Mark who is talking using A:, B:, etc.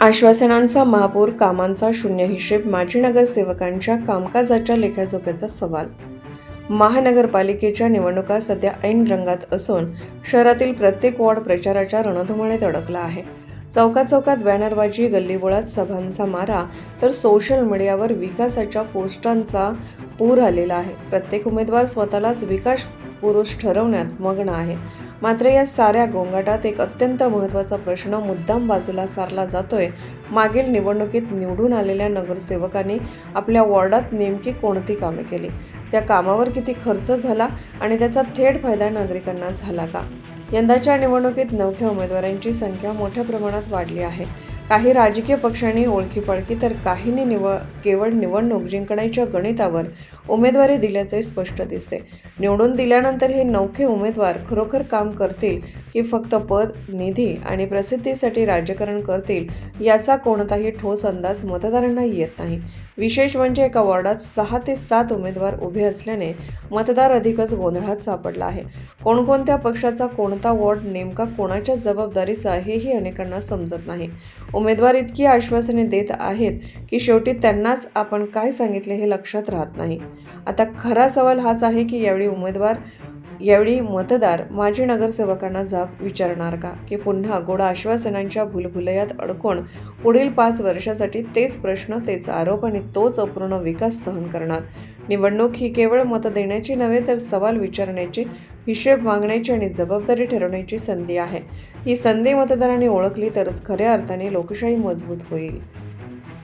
A: आश्वासनांचा महापौर कामांचा शून्य हिशेब माजी नगरसेवकांच्या कामकाजाच्या लेखाजोख्याचा सवाल. महानगरपालिकेच्या निवडणुका सध्या ऐन रंगात असून शहरातील प्रत्येक वॉर्ड प्रचाराच्या रणधुमाळीत अडकला आहे. चौकाचौकात चौकात बॅनरबाजी गल्लीबोळात सभांचा मारा तर सोशल मीडियावर विकासाच्या पोस्टांचा पूर आलेला आहे. प्रत्येक उमेदवार स्वतःलाच विकास पुरुष ठरवण्यात मग्न आहे. मात्र या साऱ्या गोंगाटात एक अत्यंत महत्त्वाचा प्रश्न मुद्दाम बाजूला सारला जातोय. मागील निवडणुकीत निवडून आलेल्या नगरसेवकांनी आपल्या वॉर्डात नेमकी कोणती कामे केली? त्या कामावर किती खर्च झाला आणि त्याचा थेट फायदा नागरिकांना झाला का? यंदाच्या निवडणुकीत नवख्या उमेदवारांची संख्या मोठ्या प्रमाणात वाढली आहे. काही राजकीय पक्षांनी ओळखीपाळखी तर काहींनी निव केवळ निवडणूक जिंकण्याच्या गणितावर उमेदवारी दिल्याचे स्पष्ट दिसते. निवडून दिल्यानंतर हे नौखे उमेदवार खरोखर काम करतील की फक्त पद निधी आणि प्रसिद्धीसाठी राजकारण करतील याचा कोणताही ठोस अंदाज मतदारांना येत नाही. विशेष म्हणजे एका वॉर्डात सहा ते सात उमेदवार उभे असल्याने मतदार अधिकच गोंधळात सापडला आहे. कोणकोणत्या पक्षाचा कोणता वॉर्ड नेमका कोणाच्या जबाबदारीचा हेही अनेकांना समजत नाही. उमेदवार इतकी आश्वासने देत आहेत की शेवटी त्यांनाच आपण काय सांगितले हे लक्षात राहत नाही. आता खरा सवाल हाच आहे की यावेळी उमेदवार यावेळी मतदार माजी नगरसेवकांना जाब विचारणार का? की पुन्हा गोड आश्वासनांच्या भुलभुलयात अडकून पुढील पाच वर्षासाठी तेच प्रश्न तेच आरोप आणि तोच अपूर्ण विकास सहन करणार? निवडणूक ही केवळ मत देण्याची नव्हे तर सवाल विचारण्याची हिशेब मागण्याची आणि जबाबदारी ठरवण्याची संधी आहे. ही संधी मतदारांनी ओळखली तरच खऱ्या अर्थाने लोकशाही मजबूत होईल.